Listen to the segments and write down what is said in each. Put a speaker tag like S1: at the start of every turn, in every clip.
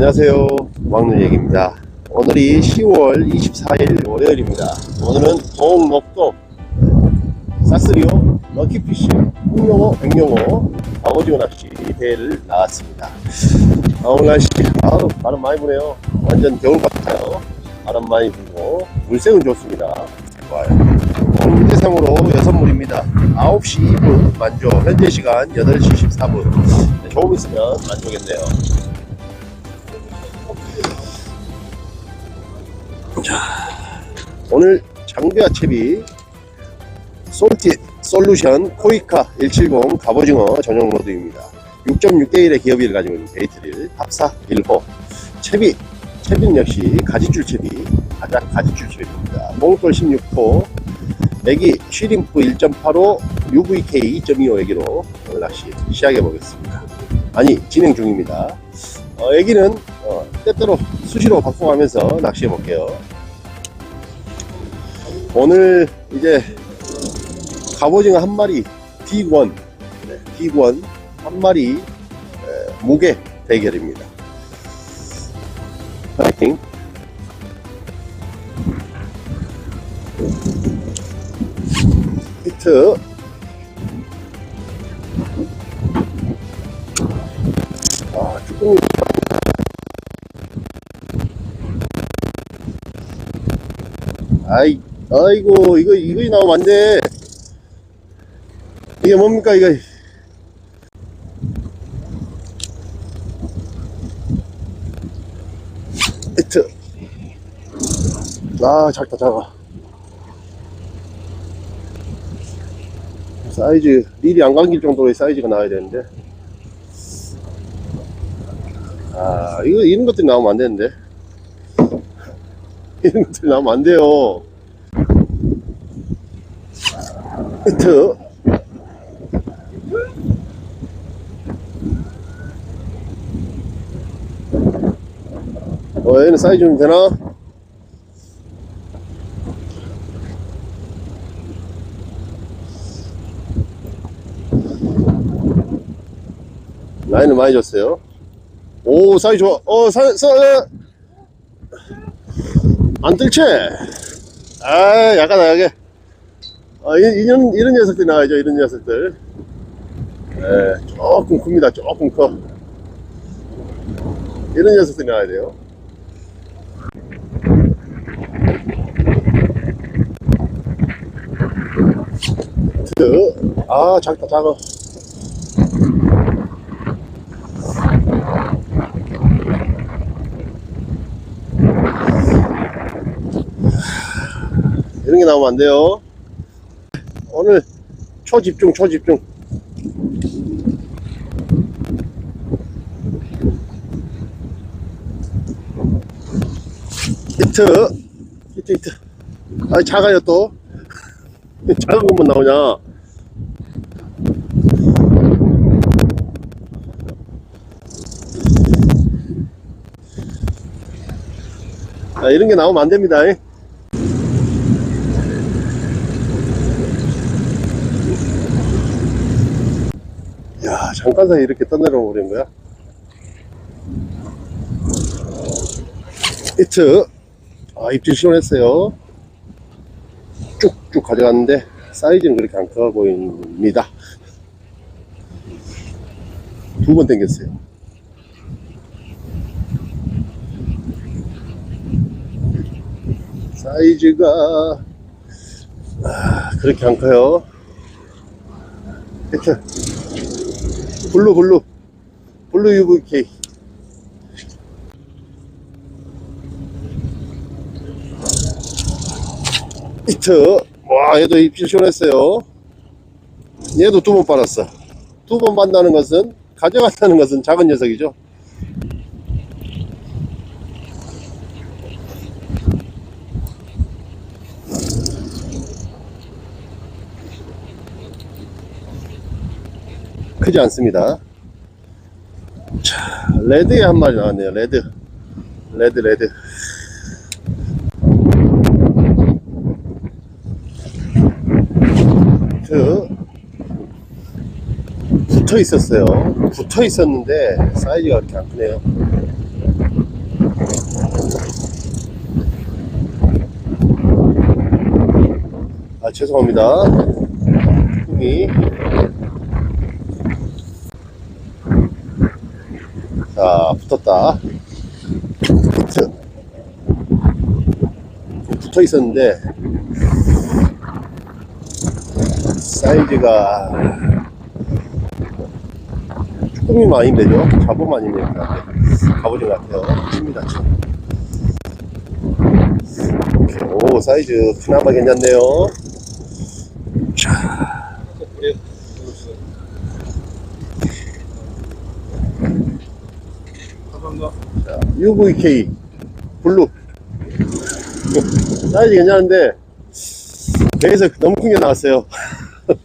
S1: 안녕하세요. 왕눈 얘기입니다. 오늘이 10월 24일 월요일입니다. 오늘은 동목동 사스리오 럭키피쉬 홍영어 백영어 아오지오 낚시 대회를 나왔습니다. 아, 오늘 날씨 아우 바람 많이 부네요. 완전 겨울 같아요. 바람 많이 불고 물색은 좋습니다. 좋아요. 오늘 문제상으로 여섯 물입니다. 9시 2분 만조 현재 시간 8시 14분 조금 있으면 만조겠네요. 오늘 장비와 채비 솔티 솔루션 코이카 170 갑오징어 전용 모드입니다. 6.6대1의 기업이를 가지고 있는 베이트릴 합사 1호 채비 채비는 역시 가지줄 채비 가장 가지줄 채비입니다. 몽돌 16호 애기 쉬림프 1.85 UVK 2.25 애기로 오늘 낚시 시작해 보겠습니다. 아니 진행 중입니다. 어, 애기는 어, 때때로 수시로 바꿔가면서 낚시해 볼게요. 오늘 이제 갑오징어 한 마리 빅원 네, 빅원 한 마리 에, 무게 대결입니다. 파이팅! 히트 아 쭈꾸미 아이 아이고 이거 이거 나오면 안돼. 이게 뭡니까 이거? 히트. 아 작다 작아. 사이즈 릴이 안 감길 정도의 사이즈가 나와야 되는데. 아 이거 이런 것들이 나오면 안 되는데. 이런 것들이 나오면 안 돼요 히트 어 얘는 사이즈 좀 되나? 라인을 많이 줬어요. 오 사이즈 좋아. 어 사, 사, 안 뜰채? 아 약하다 약해 아, 이- 이런, 이런 녀석들 나와야죠, 이런 녀석들. 예, 조금 큽니다, 조금 커. 이런 녀석들 나와야 돼요. 드, 아, 작다, 작아. 이런 게 나오면 안 돼요. 오늘 초집중 초집중. 히트 히트 히트. 아 작아요 또. 작은 것만 나오냐? 아, 이런 게 나오면 안 됩니다. 잉. 야, 잠깐 사이 이렇게 떠내려 버린 거야? 히트. 아, 입질 시원했어요. 쭉쭉 가져갔는데, 사이즈는 그렇게 안 커 보입니다. 두 번 당겼어요. 사이즈가, 아, 그렇게 안 커요. 히트. 블루 블루 블루 UVK 히트. 와 얘도 입질 시원했어요. 얘도 두 번 빨았어. 두번 판다는 것은 가져간다는 것은 작은 녀석이죠 크지 않습니다. 자 레드에 한 마리 나왔네요. 레드. 레드 레드. 그 붙어 있었어요. 붙어 있었는데 사이즈가 그렇게 안 크네요. 아 죄송합니다. 여기 자, 붙었다. 히트. 붙어 있었는데, 사이즈가 조금이면 아닌데죠? 잡으면 아닙니다. 가버린 것 같아요. 칩니다, 쳐. 오, 사이즈 그나마 괜찮네요. 자, 자, UVK 블루. 사이즈 괜찮은데, 배에서 너무 큰 게 나왔어요.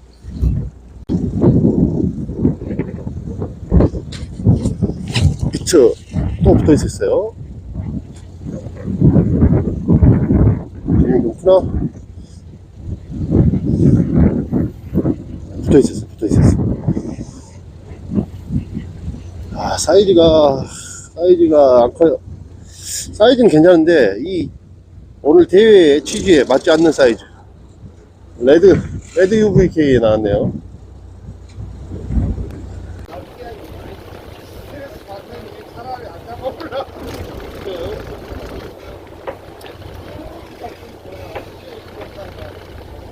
S1: 비트 또 붙어 있었어요. 높구나. 붙어 있었어, 붙어 있었어. 아, 사이즈가, 사이즈가 안 커요. 사이즈는 괜찮은데, 이, 오늘 대회 취지에 맞지 않는 사이즈. 레드, 레드 UVK에 나왔네요.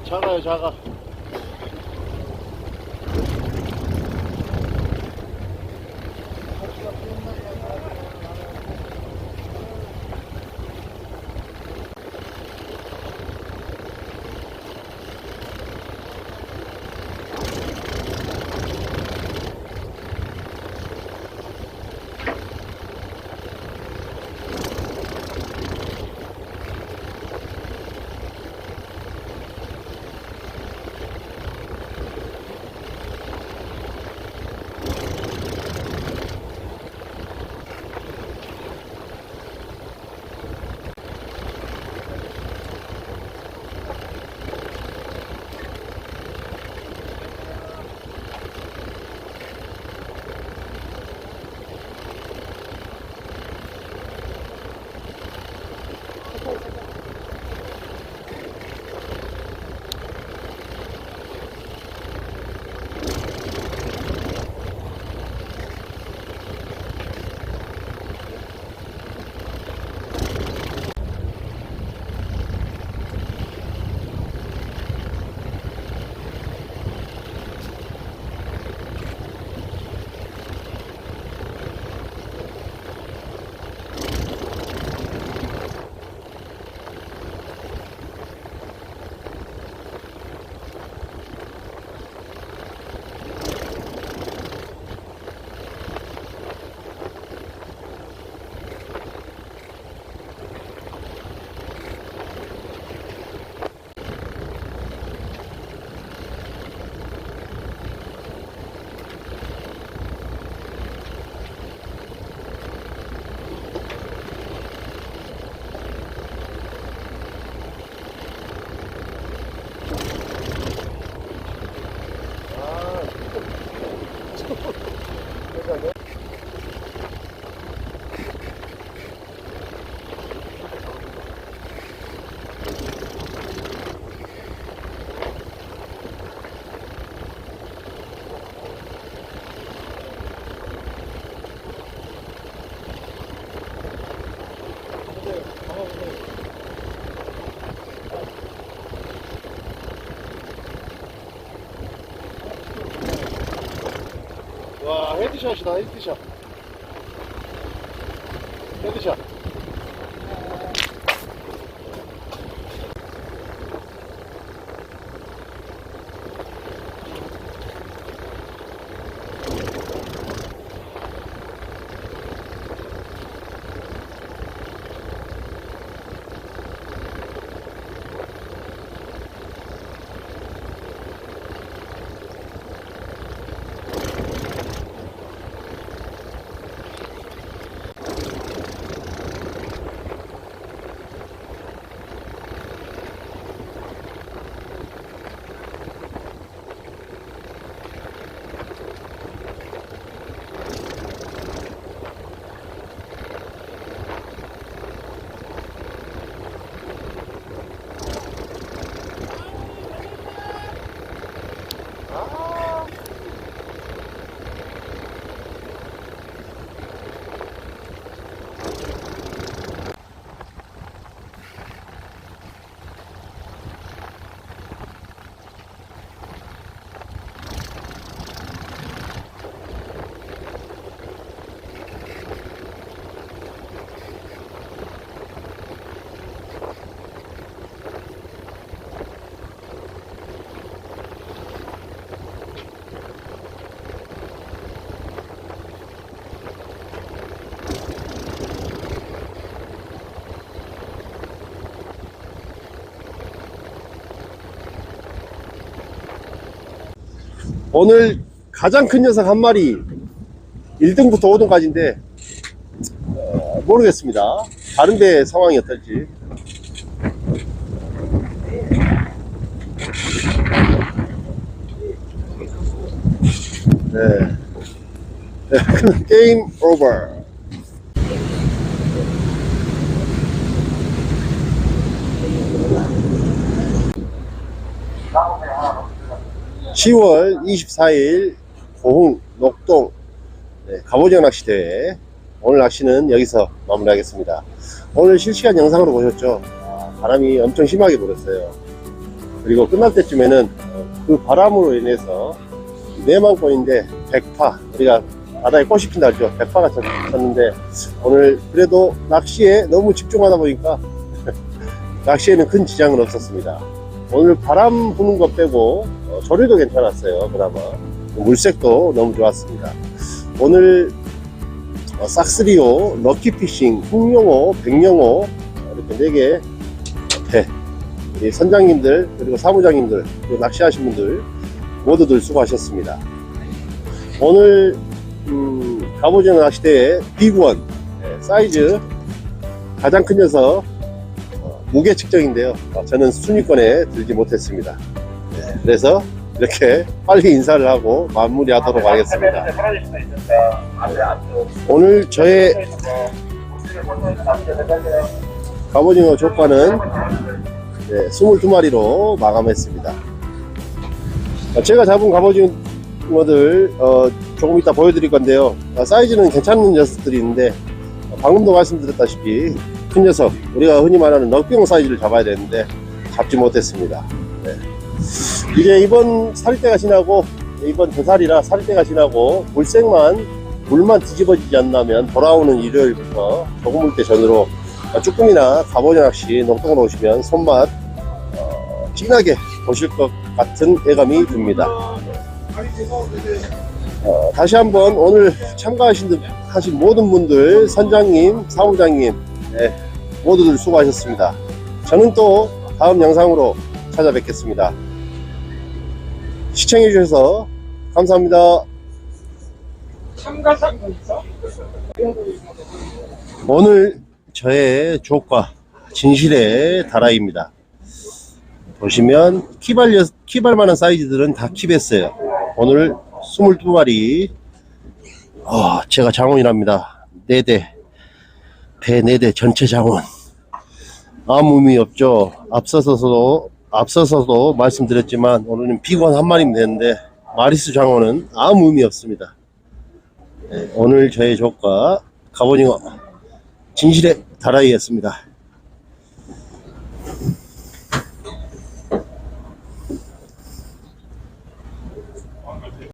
S1: 작아요, 작아. 와, 헤드샷 Oh. 오늘 가장 큰 녀석 한 마리 1등부터 5등까지인데 어, 모르겠습니다. 다른 데 상황이 어떨지. 네. 네, 게임 오버. 10월 24일 고흥 녹동 네, 갑오징어 낚시대회 오늘 낚시는 여기서 마무리하겠습니다. 오늘 실시간 영상으로 보셨죠? 아, 바람이 엄청 심하게 불었어요. 그리고 끝날 때쯤에는 어, 그 바람으로 인해서 네만권인데 백파 우리가 바다에 꽃이 핀다 하죠. 백파가 쳤- 쳤는데 오늘 그래도 낚시에 너무 집중하다 보니까 낚시에는 큰 지장은 없었습니다. 오늘 바람 부는 것 빼고 어, 조류도 괜찮았어요. 그나마 물색도 너무 좋았습니다. 오늘 어, 싹스리오, 럭키피싱, 흑용어, 백령어 이렇게 네개 배 우리 선장님들 그리고 사무장님들 그리고 낚시하신 분들 모두들 수고하셨습니다. 오늘 음, 갑오징어 낚시대의 빅원 네, 사이즈 가장 큰 녀석 어, 무게 측정인데요. 어, 저는 순위권에 들지 못했습니다. 네, 그래서 이렇게 빨리 인사를 하고 마무리하도록 하겠습니다. 오늘 저의 갑오징어 조과는 네, 22마리로 마감했습니다. 어, 제가 잡은 갑오징어들 어, 조금 이따 보여드릴 건데요. 어, 사이즈는 괜찮은 녀석들이 있는데 어, 방금도 말씀드렸다시피 큰 녀석 우리가 흔히 말하는 넉병 사이즈를 잡아야 되는데 잡지 못했습니다. 네. 이제 이번 살때가 지나고 이번 대살이라 살때가 지나고 물색만 물만 뒤집어지지 않나면 돌아오는 일요일부터 조금 물 때 전으로 쭈꾸미나 갑오징어 낚시 농동으로 오시면 손맛 어, 진하게 보실 것 같은 예감이 듭니다. 어, 다시 한번 오늘 참가하신 분- 하신 모든 분들 선장님, 사무장님 네, 모두들 수고하셨습니다. 저는 또 다음 영상으로 찾아뵙겠습니다. 시청해 주셔서 감사합니다.
S2: 참가상도 있어?
S1: 오늘 저의 조과 진실의 다라입니다. 보시면 키발 키발만한 사이즈들은 다 킵했어요. 오늘 22마리 아, 제가 장원이랍니다. 4대 배 4대 전체 장원 아무 의미 없죠. 앞서서도 앞서서도 말씀드렸지만 오늘은 비건 한 마리면 되는데 마리스 장원은 아무 의미 없습니다. 네, 오늘 저의 조과 갑오징어 진실의 다라이였습니다.